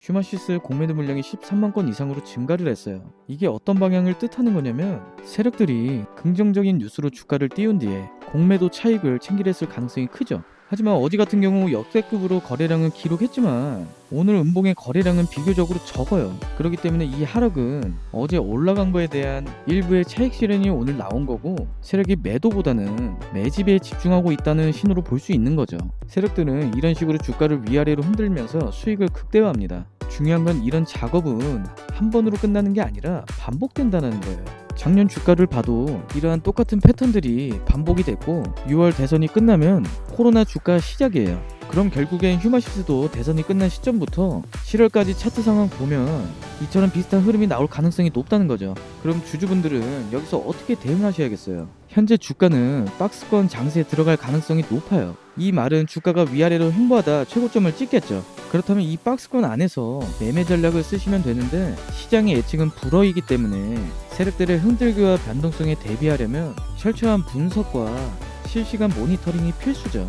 휴마시스 공매도 물량이 13만 건 이상으로 증가를 했어요. 이게 어떤 방향을 뜻하는 거냐면 세력들이 긍정적인 뉴스로 주가를 띄운 뒤에 공매도 차익을 챙기려 했을 가능성이 크죠. 하지만 어제 같은 경우 역대급으로 거래량은 기록했지만 오늘 음봉의 거래량은 비교적으로 적어요. 그렇기 때문에 이 하락은 어제 올라간 거에 대한 일부의 차익 실현이 오늘 나온 거고 세력이 매도보다는 매집에 집중하고 있다는 신호로 볼 수 있는 거죠. 세력들은 이런 식으로 주가를 위아래로 흔들면서 수익을 극대화합니다. 중요한 건 이런 작업은 한 번으로 끝나는 게 아니라 반복된다는 거예요. 작년 주가를 봐도 이러한 똑같은 패턴들이 반복이 됐고 6월 대선이 끝나면 코로나 주가 시작이에요. 그럼 결국엔 휴마시스도 대선이 끝난 시점부터 7월까지 차트 상황 보면 이처럼 비슷한 흐름이 나올 가능성이 높다는 거죠. 그럼 주주분들은 여기서 어떻게 대응하셔야겠어요? 현재 주가는 박스권 장세에 들어갈 가능성이 높아요. 이 말은 주가가 위아래로 횡보하다 최고점을 찍겠죠. 그렇다면 이 박스권 안에서 매매 전략을 쓰시면 되는데 시장의 예측은 불어이기 때문에 세력들의 흔들기와 변동성에 대비하려면 철저한 분석과 실시간 모니터링이 필수죠.